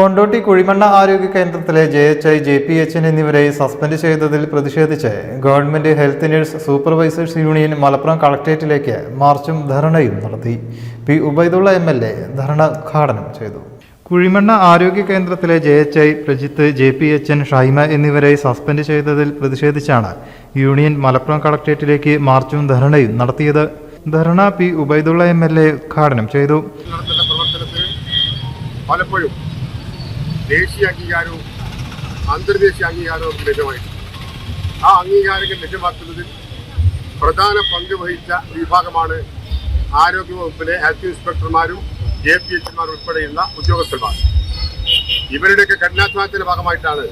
കൊണ്ടോട്ടി കുഴിമണ്ണ ആരോഗ്യ കേന്ദ്രത്തിലെ J H I J P H N എന്നിവരെ സസ്പെൻഡ് ചെയ്തതിൽ പ്രതിഷേധിച്ച് government health nurse supervisors union Malappuram കളക്ടറേറ്റിലേക്ക് മാർച്ചും ധർണയും നടത്തി. P Ubaidulla M L A dharna ഉദ്ഘാടനം ചെയ്തു. കുഴിമണ്ണ ആരോഗ്യ കേന്ദ്രത്തിലെ J H I Prajith J P H N Shaima എന്നിവരെ സസ്പെൻഡ് ചെയ്തതിൽ പ്രതിഷേധിച്ചാണ് യൂണിയൻ മലപ്പുറം കളക്ടറേറ്റിലേക്ക് മാർച്ചും ധർണയും നടത്തിയത്. Dharna P Ubaidulla M L A ഉദ്ഘാടനം ചെയ്തു. പലപ്പോഴും ദേശീയ അംഗീകാരവും അന്തർദേശീയ അംഗീകാരവും നമുക്ക് ലഭ്യമായിട്ടുണ്ട്. ആ അംഗീകാരങ്ങൾ ലഭ്യമാക്കുന്നതിൽ പ്രധാന പങ്ക് വഹിച്ച വിഭാഗമാണ് ആരോഗ്യവകുപ്പിലെ ഹെൽത്ത് ഇൻസ്പെക്ടർമാരും ജെ പി എച്ച്മാരും ഉൾപ്പെടെയുള്ള ഉദ്യോഗസ്ഥന്മാർ. ഇവരുടെയൊക്കെ കഠിനാധ്വാനത്തിന്റെ ഭാഗമായിട്ടാണ്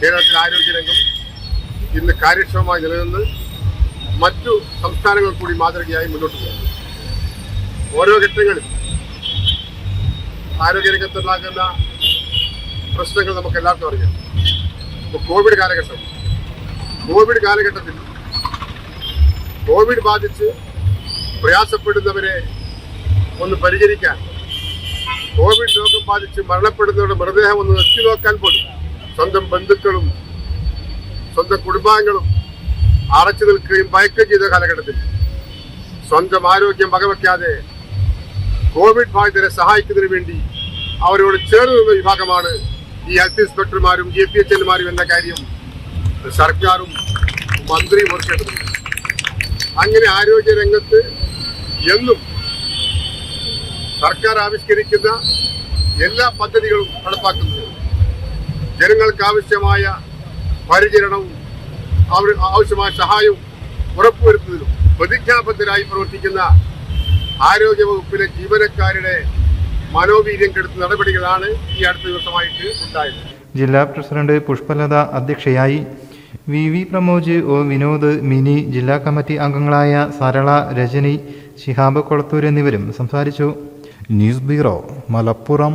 കേരളത്തിലെ ആരോഗ്യരംഗം ഇന്ന് കാര്യക്ഷമമായി നിലനിന്ന് മറ്റു സംസ്ഥാനങ്ങൾ കൂടി മാതൃകയായി മുന്നോട്ട് പോകുന്നത്. ഓരോ ഘട്ടങ്ങളിൽ ആരോഗ്യരംഗത്തുണ്ടാകുന്ന പ്രശ്നങ്ങൾ നമുക്ക് എല്ലാവർക്കും അറിയാം. ഇപ്പോൾ കോവിഡ് കാലഘട്ടം. കോവിഡ് കാലഘട്ടത്തിൽ കോവിഡ് ബാധിച്ച് പ്രയാസപ്പെടുന്നവരെ ഒന്ന് പരിചരിക്കാൻ കോവിഡ് രോഗം ബാധിച്ച് മരണപ്പെടുന്നവരുടെ മൃതദേഹം ഒന്ന് എത്തി നോക്കാൻ പോലും സ്വന്തം ബന്ധുക്കളും സ്വന്തം കുടുംബാംഗങ്ങളും അടച്ചു നിൽക്കുകയും ഭയക്കുകയും ചെയ്ത കാലഘട്ടത്തിൽ സ്വന്തം ആരോഗ്യം വകവയ്ക്കാതെ കോവിഡ് ബാധിതരെ സഹായിക്കുന്നതിന് വേണ്ടി അവരോട് ചേർന്ന് നിന്ന വിഭാഗമാണ് ഈ ഹെൽത്ത് ഇൻസ്പെക്ടർമാരും ജി പി എച്ച് എൽമാരും എന്ന കാര്യം സർക്കാരും മന്ത്രിയും ഓർക്കേണ്ടതുണ്ട്. അങ്ങനെ ആരോഗ്യ രംഗത്ത് എന്നും സർക്കാർ ആവിഷ്കരിക്കുന്ന എല്ലാ പദ്ധതികളും നടപ്പാക്കുന്നത് ജനങ്ങൾക്ക് ആവശ്യമായ പരിചരണവും അവർ ആവശ്യമായ സഹായവും ഉറപ്പുവരുത്തുന്നതിനും പ്രതിജ്ഞാബദ്ധരായി പ്രവർത്തിക്കുന്ന ആരോഗ്യ വകുപ്പിലെ ജീവനക്കാരുടെ മനോവീര്യം കെടുത്തുന്ന നടപടികളാണ് ഈ അടുത്ത ദിവസമായിട്ട് ഉണ്ടായത്. ജില്ലാ പ്രസിഡന്റ് പുഷ്പലത അധ്യക്ഷയായി V V Pramoj O Vinod Mini ജില്ലാ കമ്മിറ്റി അംഗങ്ങളായ സരള രജനി ശിഹാബ് കൊളത്തൂർ എന്നിവരും സംസാരിച്ചു. News bureau Malappuram.